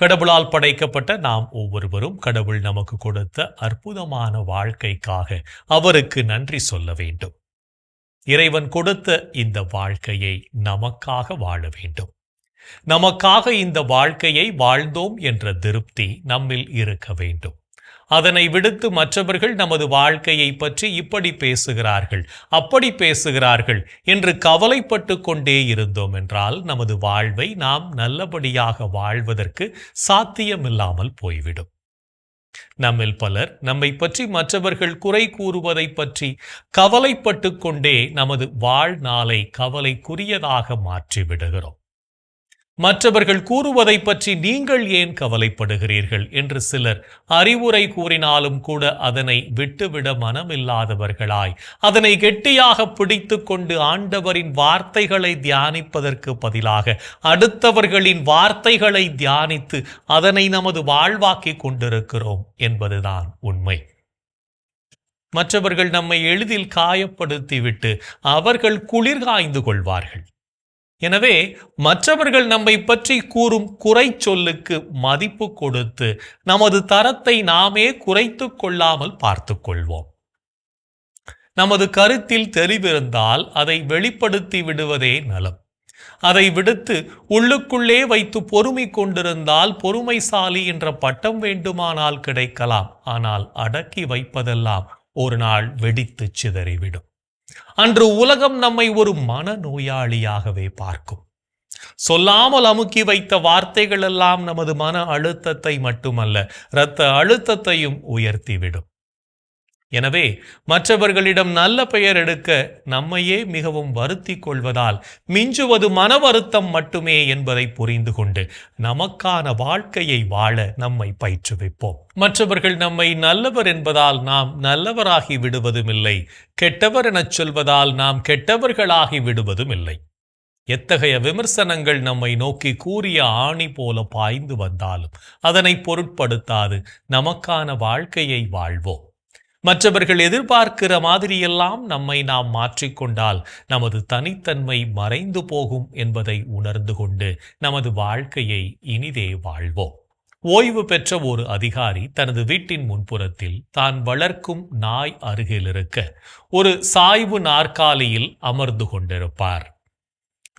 கடவுளால் படைக்கப்பட்ட நாம் ஒவ்வொருவரும் கடவுள் நமக்கு கொடுத்த அற்புதமான வாழ்க்கைக்காக அவருக்கு நன்றி சொல்ல வேண்டும். இறைவன் கொடுத்த இந்த வாழ்க்கையை நமக்காக வாழ வேண்டும். நமக்காக இந்த வாழ்க்கையை வாழ்ந்தோம் என்ற திருப்தி நம்மில் இருக்க வேண்டும். அதனை விடுத்து மற்றவர்கள் நமது வாழ்க்கையை பற்றி இப்படி பேசுகிறார்கள் அப்படி பேசுகிறார்கள் என்று கவலைப்பட்டு கொண்டே இருந்தோம் என்றால் நமது வாழ்வை நாம் நல்லபடியாக வாழ்வதற்கு சாத்தியமில்லாமல் போய்விடும். நம்மில் பலர் நம்மை பற்றி மற்றவர்கள் குறை கூறுவதை பற்றி கவலைப்பட்டு கொண்டே நமது வாழ்நாளை கவலைக்குரியதாக மாற்றி விடுகிறோம் மற்றவர்கள் கூறுவதை பற்றி நீங்கள் ஏன் கவலைப்படுகிறீர்கள்? என்று சிலர் அறிவுரை கூறினாலும் கூட அதனை விட்டுவிட மனமில்லாதவர்களாய். அதனை கெட்டியாக பிடித்து கொண்டு ஆண்டவரின் வார்த்தைகளை தியானிப்பதற்கு பதிலாக அடுத்தவர்களின் வார்த்தைகளை தியானித்து அதனை நமது வாழ்வாக்கிக் கொண்டிருக்கிறோம் என்பதுதான் உண்மை. மற்றவர்கள் நம்மை எளிதில் காயப்படுத்திவிட்டு அவர்கள் குளிர் காய்ந்து கொள்வார்கள். எனவே மற்றவர்கள் நம்மை பற்றி கூறும் குறை சொல்லுக்கு மதிப்பு கொடுத்து நமது தரத்தை நாமே குறைத்து கொள்ளாமல் பார்த்து கொள்வோம். நமது கருத்தில் தெளிவிருந்தால் அதை வெளிப்படுத்தி விடுவதே நலம். அதை விடுத்து உள்ளுக்குள்ளே வைத்து பொறுமை கொண்டிருந்தால் பொறுமைசாலி என்ற பட்டம் வேண்டுமானால் கிடைக்கலாம். ஆனால் அடக்கி வைப்பதெல்லாம் ஒரு நாள் வெடித்து சிதறிவிடும். அன்று உலகம் நம்மை ஒரு மனநோயாளியாகவே பார்க்கும். சொல்லாமல் அமுக்கி வைத்த வார்த்தைகள் எல்லாம் நமது மன அழுத்தத்தை மட்டுமல்ல இரத்த அழுத்தத்தையும் உயர்த்திவிடும். எனவே மற்றவர்களிடம் நல்ல பெயர் எடுக்க நம்மையே மிகவும் வருத்தி கொள்வதால் மிஞ்சுவது மன வருத்தம் மட்டுமே என்பதை புரிந்து கொண்டு நமக்கான வாழ்க்கையை வாழ நம்மை பயிற்றுவிப்போம். மற்றவர்கள் நம்மை நல்லவர் என்பதால் நாம் நல்லவராகி விடுவதும் இல்லை கெட்டவர் எனச் சொல்வதால் நாம் கெட்டவர்களாகி விடுவதும் இல்லை எத்தகைய விமர்சனங்கள் நம்மை நோக்கி கூறிய ஆணி போல பாய்ந்து வந்தாலும் அதனை பொருட்படுத்தாது. நமக்கான வாழ்க்கையை வாழ்வோம். மற்றவர்கள் எதிர்பார்க்கிற மாதிரியெல்லாம் நம்மை நாம் மாற்றிக்கொண்டால் நமது தனித்தன்மை மறைந்து போகும் என்பதை உணர்ந்து கொண்டு நமது வாழ்க்கையை இனிதே வாழ்வோம். ஓய்வு பெற்ற ஒரு அதிகாரி தனது வீட்டின் முன்புறத்தில் தான் வளர்க்கும் நாய் அருகில் இருக்க ஒரு சாய்வு நாற்காலியில் அமர்ந்து கொண்டிருப்பார்.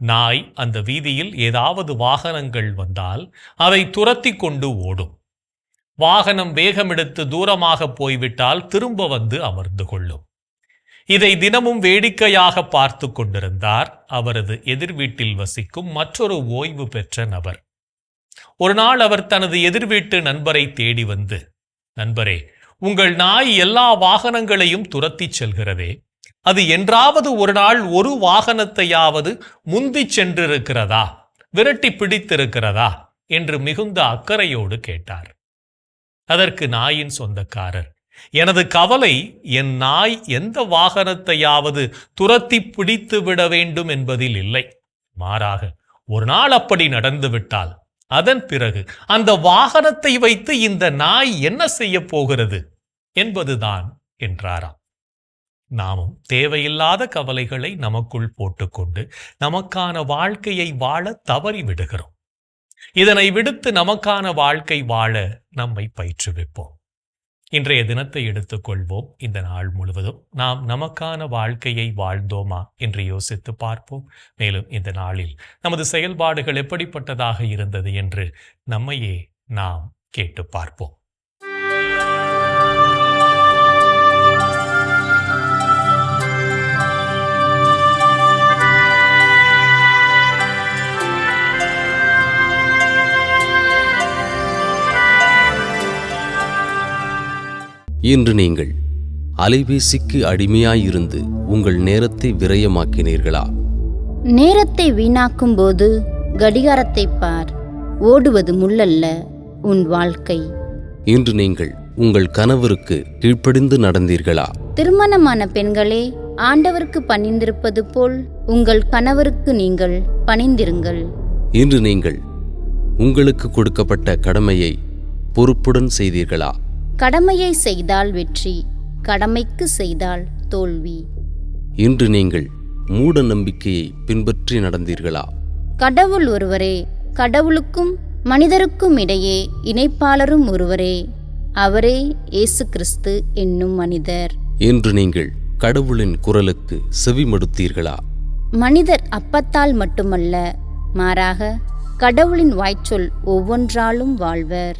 நாய் அந்த வீதியில் ஏதாவது வாகனங்கள் வந்தால் அதை துரத்தி கொண்டு ஓடும். வாகனம் வேகமெடுத்து தூரமாக போய்விட்டால் திரும்ப வந்து அமர்ந்து கொள்ளும். இதை தினமும் வேடிக்கையாக பார்த்து கொண்டிருந்தார் அவரது எதிர் வீட்டில் வசிக்கும் மற்றொரு ஓய்வு பெற்ற நபர். ஒரு நாள் அவர் தனது எதிர் வீட்டு நண்பரை தேடி வந்து நண்பரே உங்கள் நாய் எல்லா வாகனங்களையும் துரத்திச் செல்கிறதே. அது என்றாவது ஒரு நாள் ஒரு வாகனத்தையாவது முந்திச் சென்றிருக்கிறதா? விரட்டி பிடித்திருக்கிறதா? என்று மிகுந்த அக்கறையோடு கேட்டார். அதற்கு நாயின் சொந்தக்காரர். எனது கவலை என் நாய் எந்த வாகனத்தையாவது துரத்தி பிடித்து விட வேண்டும் என்பதில் இல்லை. மாறாக ஒரு நாள் அப்படி நடந்துவிட்டால் அதன் பிறகு அந்த வாகனத்தை வைத்து இந்த நாய் என்ன செய்ய போகிறது என்பதுதான் என்றாராம். நாமும் தேவையில்லாத கவலைகளை நமக்குள் போட்டுக்கொண்டு நமக்கான வாழ்க்கையை வாழ தவறி விடுகிறோம் இதனை விடுத்து நமக்கான வாழ்க்கை வாழ நம்மை பயிற்றுவிப்போம். இன்றைய தினத்தை எடுத்துக்கொள்வோம் இந்த நாள் முழுவதும் நாம் நமக்கான வாழ்க்கையை வாழ்ந்தோமா என்று யோசித்து பார்ப்போம். மேலும் இந்த நாளில் நமது செயல்பாடுகள் எப்படிப்பட்டதாக இருந்தது என்று நம்மையே நாம் கேட்டு பார்ப்போம். இன்று நீங்கள் அலைபேசிக்கு அடிமையாயிருந்து உங்கள் நேரத்தை விரயமாக்கினீர்களா? நேரத்தை வீணாக்கும் போது கடிகாரத்தை பார். ஓடுவது முள்ளல்ல உன் வாழ்க்கை. இன்று நீங்கள் உங்கள் கணவருக்கு கீழ்ப்படிந்து நடந்தீர்களா? திருமணமான பெண்களே ஆண்டவருக்கு பணிந்திருப்பது போல் உங்கள் கணவருக்கு நீங்கள் பணிந்திருங்கள். இன்று நீங்கள் உங்களுக்கு கொடுக்கப்பட்ட கடமையை பொறுப்புடன் செய்தீர்களா? கடமையை செய்தால் வெற்றி கடமைக்கு செய்தால் தோல்வி. இன்று நீங்கள் மூட நம்பிக்கையை பின்பற்றி நடந்தீர்களா? கடவுள் ஒருவரே கடவுளுக்கும் மனிதருக்கும் இடையே இணைப்பாளரும் ஒருவரே அவரே இயேசு கிறிஸ்து என்னும் மனிதர். இன்று நீங்கள் கடவுளின் குரலுக்கு செவிமடுத்தீர்களா? மனிதர் அப்பத்தால் மட்டுமல்ல மாறாக கடவுளின் வாய்ச்சொல் ஒவ்வொன்றாலும் வாழ்வர்.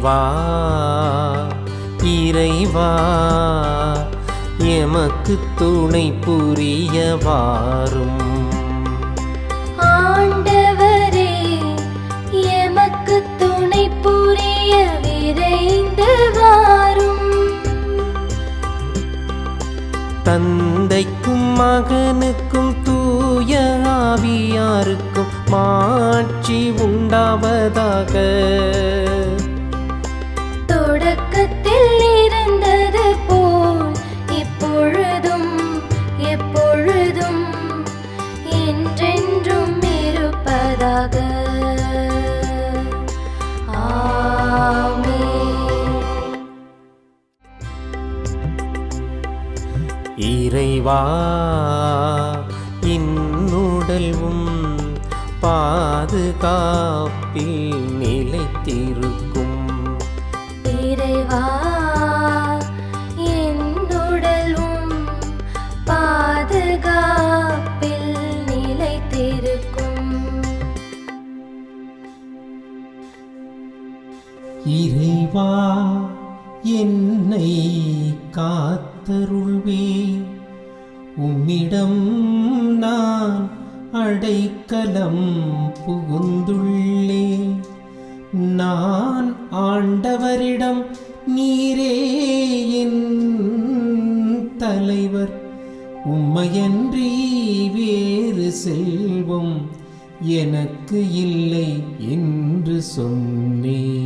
இறைவா இறைவா எமக்கு துணை புரிய வாரும் ஆண்டவரே எமக்கு துணை புரிய விரைந்து வாரும் தந்தைக்கும் மகனுக்கும் தூய ஆவியாருக்கும் மாட்சி உண்டாவதாக. இருந்தது போல் இப்பொழுதும் எப்பொழுதும் என்றென்றும் இருப்பதாக. ஆமென். இறைவா இன்னுடல்வும் பாதுகாப்பில் அடைக்கலம் புகுந்துள்ளே. நான் ஆண்டவரிடம் நீரே என் தலைவர். உம்மையன்றி வேறு செல்வம் எனக்கு இல்லை என்று சொன்னேன்.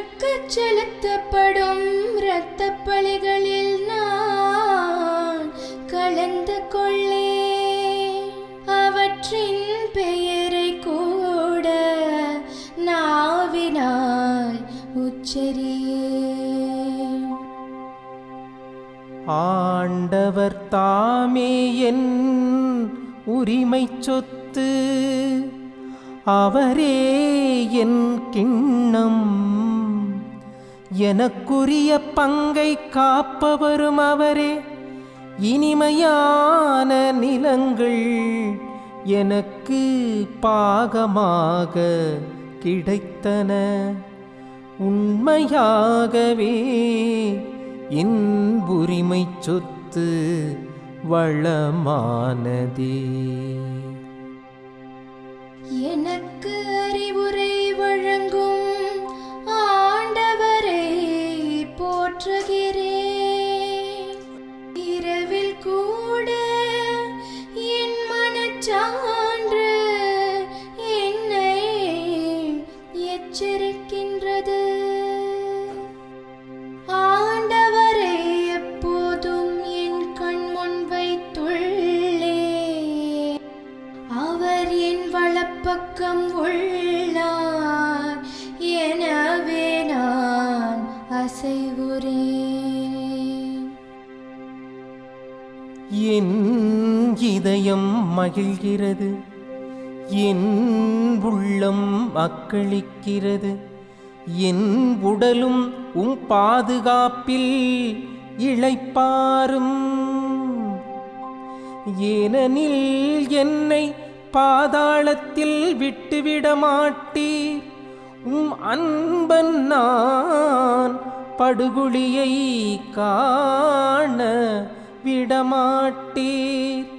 கண்களுக்கு செலுத்தப்படும் இரத்த பலிகளில் நான் கலந்து கொள்ளே. அவற்றின் பெயரை கூட நாவினால் உச்சரியே. ஆண்டவர் தாமே என் உரிமை சொத்து அவரே என் கிண்ணம். எனக்குரிய பங்கை காப்பவரும் அவரே. இனிமையான நிலங்கள் எனக்கு பாகமாக கிடைத்தன. உண்மையாகவே இன்புரிமை சொத்து வளமானதே. எனக்கு அறிவுரை இதயம் மகிழ்கிறது. என் உள்ளம் அக்களிக்கிறது. என் உடலும் உம் பாதுகாப்பில் இளைப்பாரும். ஏனெனில் என்னை பாதாளத்தில் விட்டுவிட மாட்டீர். உம் அன்பன் நான் படுகுழியை காண விடமாட்டீர்.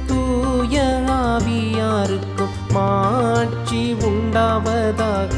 தூய ஆவியாருக்கும் மாட்சி உண்டாவதாக.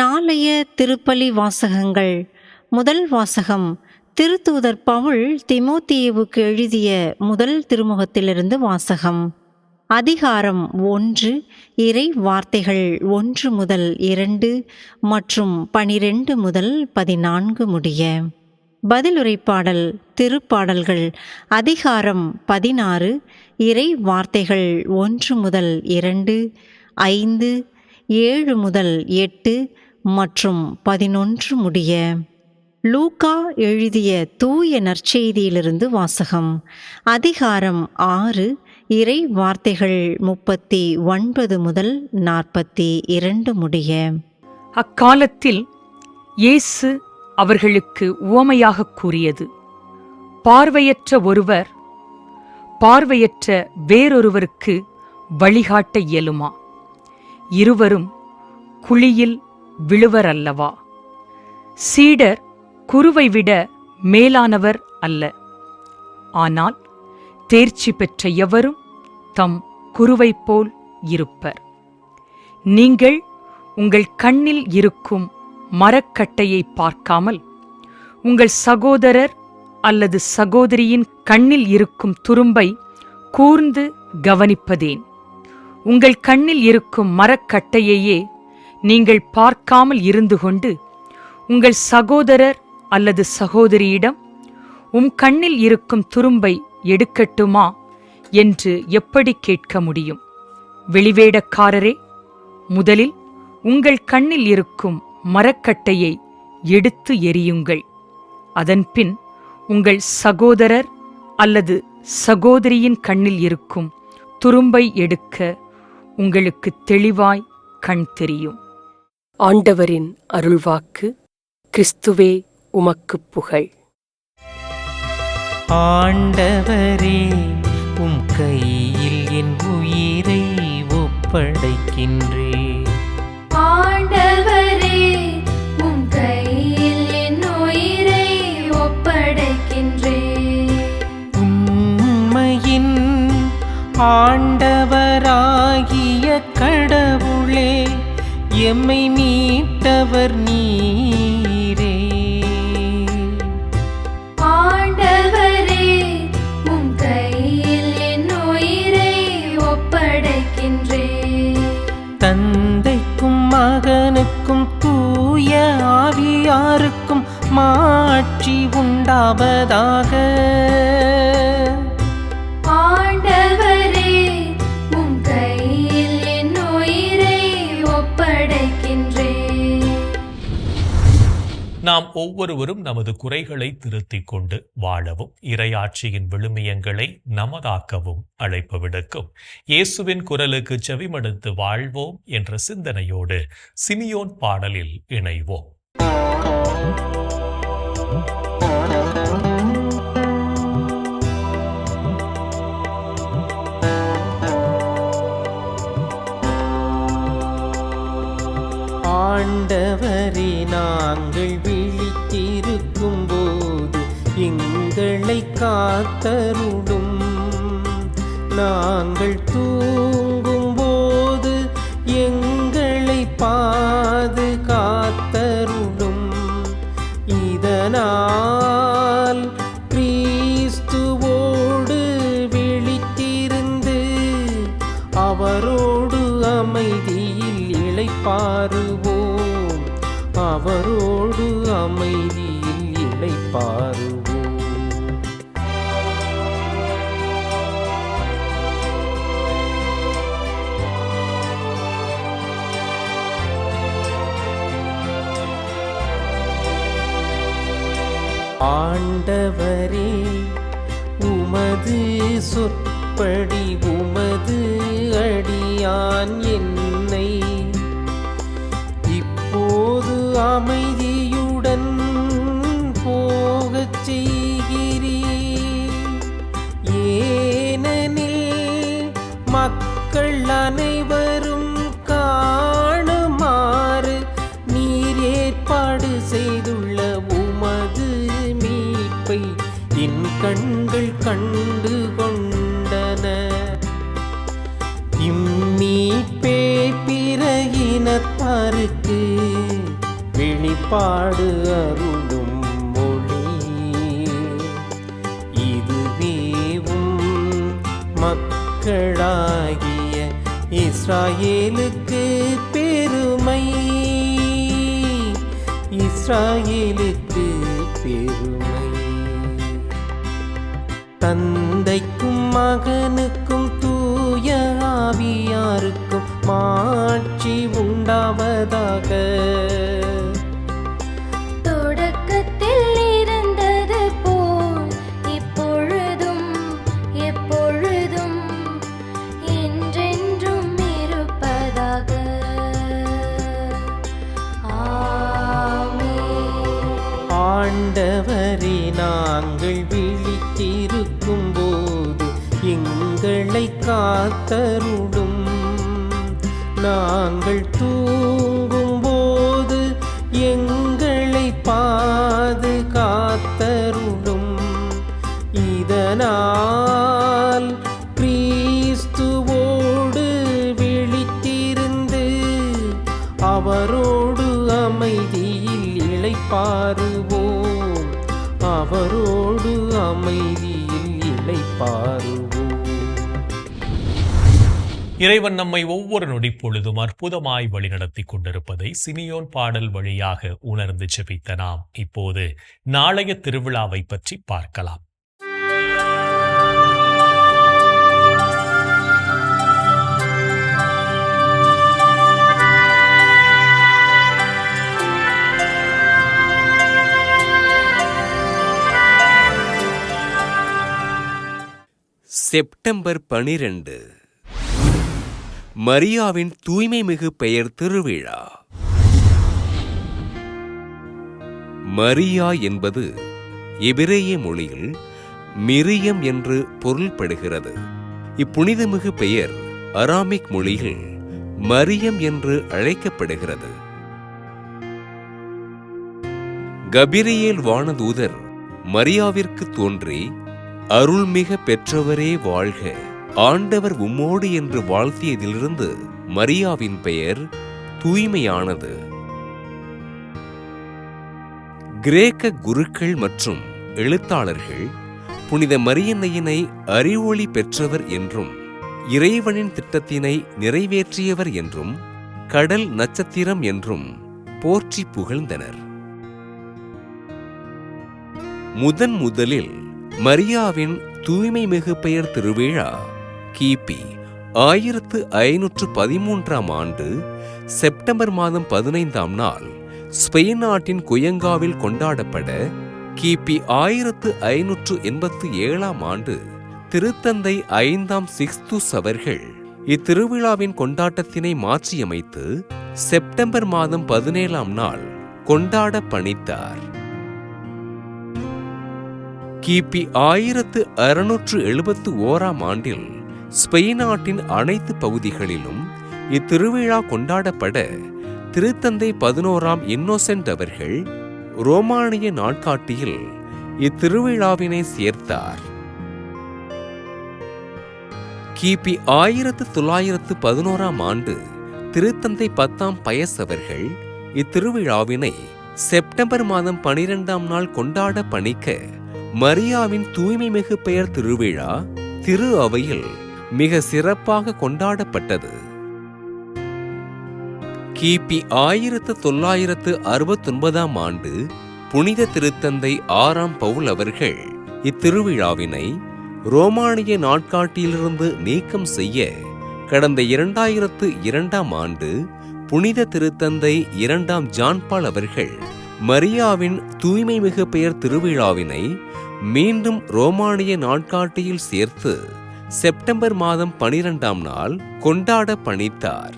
நாளைய திருப்பலி வாசகங்கள். முதல் வாசகம் திருத்தூதர் பவுல் திமோத்தியவுக்கு எழுதிய முதல் திருமுகத்திலிருந்து வாசகம். அதிகாரம் ஒன்று இறை வார்த்தைகள் ஒன்று முதல் இரண்டு மற்றும் பனிரெண்டு முதல் பதினான்கு முடிய. பதிலுரைப்பாடல் திருப்பாடல்கள் அதிகாரம் பதினாறு இறை வார்த்தைகள் ஒன்று முதல் இரண்டு ஐந்து ஏழு முதல் எட்டு மற்றும் பதினொன்று முடிய லூகா எழுதிய தூய நற்செய்தியிலிருந்து வாசகம் அதிகாரம் ஆறு இறை வார்த்தைகள் முப்பத்தி ஒன்பது முதல் நாற்பத்தி இரண்டு முடிய. அக்காலத்தில் இயேசு அவர்களுக்கு உவமையாகக் கூறியது பார்வையற்ற ஒருவர் பார்வையற்ற வேறொருவருக்கு வழிகாட்ட இயலுமா? இருவரும் குழியில் விழுவர் அல்லவா சீடர் குருவை விட மேலானவர் அல்ல. ஆனால் தேர்ச்சி பெற்ற எவரும் தம் குருவைப் போல் இருப்பர். நீங்கள் உங்கள் கண்ணில் இருக்கும் மரக்கட்டையை பார்க்காமல் உங்கள் சகோதரர் அல்லது சகோதரியின் கண்ணில் இருக்கும் துரும்பை கூர்ந்து கவனிப்பதேன். உங்கள் கண்ணில் இருக்கும் மரக்கட்டையையே நீங்கள் பார்க்காமல் இருந்து கொண்டு உங்கள் சகோதரர் அல்லது சகோதரியிடம் உம் கண்ணில் இருக்கும் துரும்பை எடுக்கட்டுமா என்று எப்படி கேட்க முடியும்? வெளிவேடக்காரரே முதலில் உங்கள் கண்ணில் இருக்கும் மரக்கட்டையை எடுத்து எறியுங்கள். அதன்பின் உங்கள் சகோதரர் அல்லது சகோதரியின் கண்ணில் இருக்கும் துரும்பை எடுக்க உங்களுக்கு தெளிவாய் கண் தெரியும். ஆண்டவரின் அருள்வாக்கு கிறிஸ்துவே உமக்குப் புகழ். ஆண்டவரே உம் கையில் என் உயிரை ஒப்படைக்கின்றே. ஆண்டவரே உம் கையில் என் உயிரை ஒப்படைக்கின்றேன் உண்மையின் ஆண்டவராகிய கடவுளே எம்மை மீட்டவர் நீரே. ஆண்டவரே உம் கையில் என் உயிரை ஒப்படைக்கின்றேன். தந்தைக்கும் மகனுக்கும் தூய ஆவியாருக்கும் மாட்சி உண்டாவதாக. நாம் ஒவ்வொருவரும் நமது குறைகளை திருத்திக் கொண்டு வாழவும் இறையாட்சியின் விழுமியங்களை நமதாக்கவும் அழைப்பு விடுக்கும் இயேசுவின் குரலுக்கு செவிமடுத்து வாழ்வோம் என்ற சிந்தனையோடு சிமியோன் பாடலில் இணைவோம். ஆண்டவரி நாங்கள் எங்களை காத்தருடும் நாங்கள் தூ ஆண்டவரே உமது சொற்படி உமது அடியான் என்னை. இப்போது அமைதி பாடு அருளும் மொழி. இதுவேவும் மக்களாகிய இஸ்ராயேலுக்கு பெருமை. இஸ்ராயேலுக்கு பெருமை. தந்தைக்கும் மகனுக்கும் தூய ஆவியாருக்கும் மாட்சி உண்டாவதாக. காத்தருடும் நாங்கள் தூங்கும் போது எங்களை பாது காத்தருடும் இதனால் கிறிஸ்துவோடு விழித்திருந்து அவரோடு அமைதியில் இழைப்பாருவோம் அவரோடு அமைதியில் இழைப்பாரு இறைவன் நம்மை ஒவ்வொரு நொடி பொழுதும் அற்புதமாய் வழிநடத்தி கொண்டிருப்பதை சிமியோன் பாடல் வழியாக உணர்ந்து செபித்த நாம் இப்போது நாளைய திருவிழாவை பற்றி பார்க்கலாம். செப்டம்பர் பனிரெண்டு. மரியாவின் தூய்மை மிகு பெயர் திருவிழா. மரியா என்பது எபிரேய மொழியில் மிரியம் என்று பொருள்படுகிறது. இப்புனிதமிகு பெயர் அராமிக் மொழியில் மரியம் என்று அழைக்கப்படுகிறது. கபிரியேல் வானதூதர் மரியாவிற்கு தோன்றி அருள்மிக பெற்றவரே வாழ்க. ஆண்டவர் உம்மோடு என்று வாழ்த்தியதிலிருந்து மரியாவின் பெயர் தூய்மையானது. கிரேக்க குருக்கள் மற்றும் எழுத்தாளர்கள் புனித மரியன்னையினை அறிவொளி பெற்றவர் என்றும் இறைவனின் திட்டத்தினை நிறைவேற்றியவர் என்றும் கடல் நட்சத்திரம் என்றும் போற்றி புகழ்ந்தனர். முதன் முதலில் மரியாவின் தூய்மை மிகு பெயர் திருவிழா கிபி ஆயிரத்து ஐநூற்று பதிமூன்றாம் ஆண்டு செப்டம்பர் மாதம் பதினைந்தாம் நாள் ஸ்பெயின் நாட்டின் குயங்காவில் கொண்டாடப்பட கிபி ஆயிரத்து ஐநூற்று எண்பத்து ஏழாம் ஆண்டு திருத்தந்தை ஐந்தாம் சிக்ஸ்துஸ் அவர்கள் இத்திருவிழாவின் கொண்டாட்டத்தினை மாற்றியமைத்து செப்டம்பர் மாதம் பதினேழாம் நாள் கொண்டாட பணித்தார். கிபி ஆயிரத்து அறுநூற்று எழுபத்து ஓராம் ஆண்டில் ஸ்பெயின் நாட்டின் அனைத்து பகுதிகளிலும் இத்திருவிழா கொண்டாடப்பட திருத்தந்தை பதினோராம் இன்னோசென்ட் அவர்கள் ரோமானிய நாட்காட்டியில் இத்திருவிழாவினை சேர்த்தார். கிபி ஆயிரத்து தொள்ளாயிரத்து பதினோராம் ஆண்டு திருத்தந்தை பத்தாம் பயஸ் அவர்கள் இத்திருவிழாவினை செப்டம்பர் மாதம் பனிரெண்டாம் நாள் கொண்டாட பணிக்க மரியாவின் தூய்மை மிகு பெயர் திருவிழா திரு அவையில் மிக சிறப்பாக கொண்டாடப்பட்டது. கிபி ஆயிரத்து தொள்ளாயிரத்து அறுபத்தொன்பதாம் ஆண்டு புனித திருத்தந்தை ஆறாம் பவுல் அவர்கள் இத்திருவிழாவினை ரோமானிய நாட்காட்டியிலிருந்து நீக்கம் செய்ய கடந்த இரண்டாயிரத்து இரண்டாம் ஆண்டு புனித திருத்தந்தை இரண்டாம் ஜான்பால் அவர்கள் மரியாவின் தூய்மை மிகு பெயர் திருவிழாவினை மீண்டும் ரோமானிய நாட்காட்டியில் சேர்த்து செப்டம்பர் மாதம் பனிரெண்டாம் நாள் கொண்டாட பணித்தார்.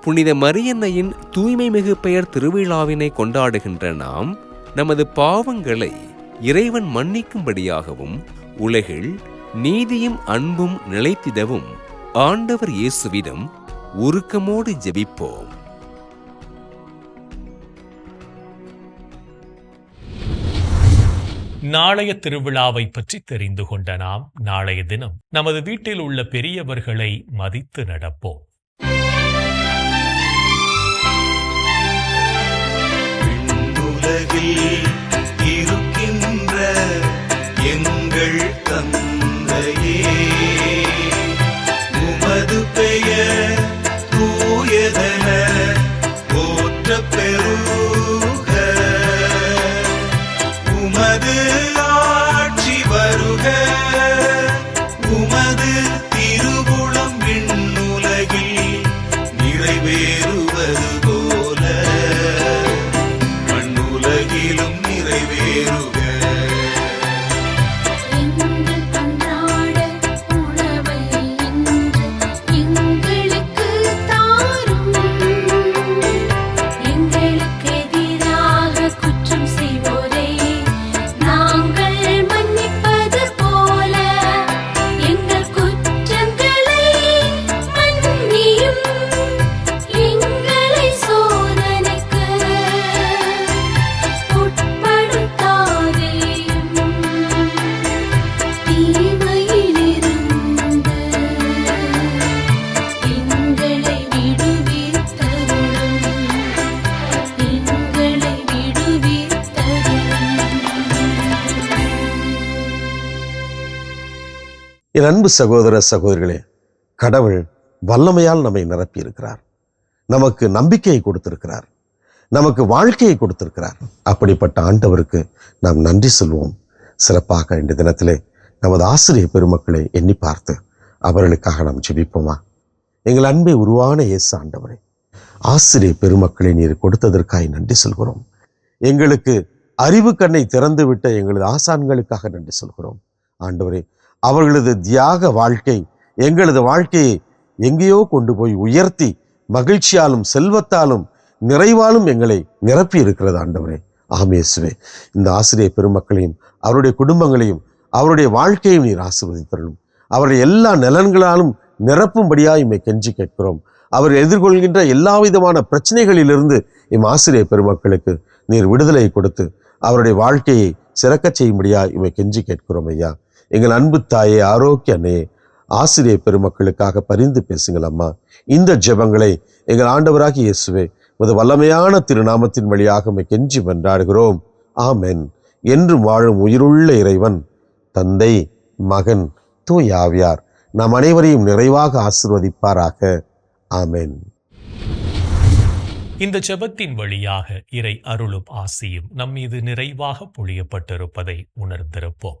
புனித மரியன்னையின் தூய்மை மிகு பெயர் திருவிழாவினை கொண்டாடுகின்ற நாம் நமது பாவங்களை இறைவன் மன்னிக்கும்படியாகவும் உலகில் நீதியும் அன்பும் நிலைத்திடவும் ஆண்டவர் இயேசுவிடம் உருக்கமோடு ஜெபிப்போம். நாளைய திருவிழாவை பற்றி தெரிந்து கொண்ட நாம் நாளைய தினம் நமது வீட்டில் உள்ள பெரியவர்களை மதித்து நடப்போம். இருக்கின்ற எங்கள் தந்தையே உமது என் அன்பு சகோதர சகோதரிகளே கடவுள் வல்லமையால் நம்மை நிரப்பி இருக்கிறார் நமக்கு நம்பிக்கையை கொடுத்திருக்கிறார். நமக்கு வாழ்க்கையை கொடுத்திருக்கிறார். அப்படிப்பட்ட ஆண்டவருக்கு நாம் நன்றி சொல்வோம். சிறப்பாக இந்த தினத்திலே நமது ஆசிரியர் பெருமக்களை எண்ணி பார்த்து அவர்களுக்காக நாம் ஜெபிப்போமா? எங்கள் அன்பை உருவான இயேசு ஆண்டவரே ஆசிரியர் பெருமக்களை நீர் கொடுத்ததற்காய் நன்றி சொல்கிறோம். எங்களுக்கு அறிவு கண்ணை திறந்து விட்ட எங்களது ஆசான்களுக்காக நன்றி சொல்கிறோம். ஆண்டவரே அவர்களது தியாக வாழ்க்கை எங்களது வாழ்க்கையை எங்கேயோ கொண்டு போய் உயர்த்தி மகிழ்ச்சியாலும் செல்வத்தாலும் நிறைவாலும் எங்களை நிரப்பி இருக்கிறது ஆண்டவரே ஆமேசுவே இந்த ஆசிரியர் பெருமக்களையும் அவருடைய குடும்பங்களையும் அவருடைய வாழ்க்கையும் நீர் ஆசிர்வதித்தரணும். அவருடைய எல்லா நலன்களாலும் நிரப்பும்படியாக இம்மை கெஞ்சி கேட்கிறோம். அவர் எதிர்கொள்கின்ற எல்லா விதமான பிரச்சனைகளிலிருந்து இம் ஆசிரியர் பெருமக்களுக்கு நீர் விடுதலை கொடுத்து அவருடைய வாழ்க்கையை சிறக்கச் செய்யும்படியா இவை கெஞ்சி கேட்கிறோம் ஐயா. எங்கள் அன்பு தாயே ஆரோக்கியனே ஆசிரிய ஆசிரியர் பெருமக்களுக்காக பரிந்து பேசுங்கள் அம்மா. இந்த ஜெபங்களை எங்கள் ஆண்டவராகி இயேசுவே உமது வல்லமையான திருநாமத்தின் வழியாக உம்மை கெஞ்சி வென்றாடுகிறோம் ஆமென். என்றும் வாழும் உயிருள்ள இறைவன் தந்தை மகன் தூய் நாம் அனைவரையும் நிறைவாக ஆசிர்வதிப்பாராக. ஆமென். இந்த ஜெபத்தின் வழியாக இறை அருளும் ஆசியும் நம் மீது நிறைவாக பொழியப்பட்டிருப்பதை உணர்ந்திருப்போம்.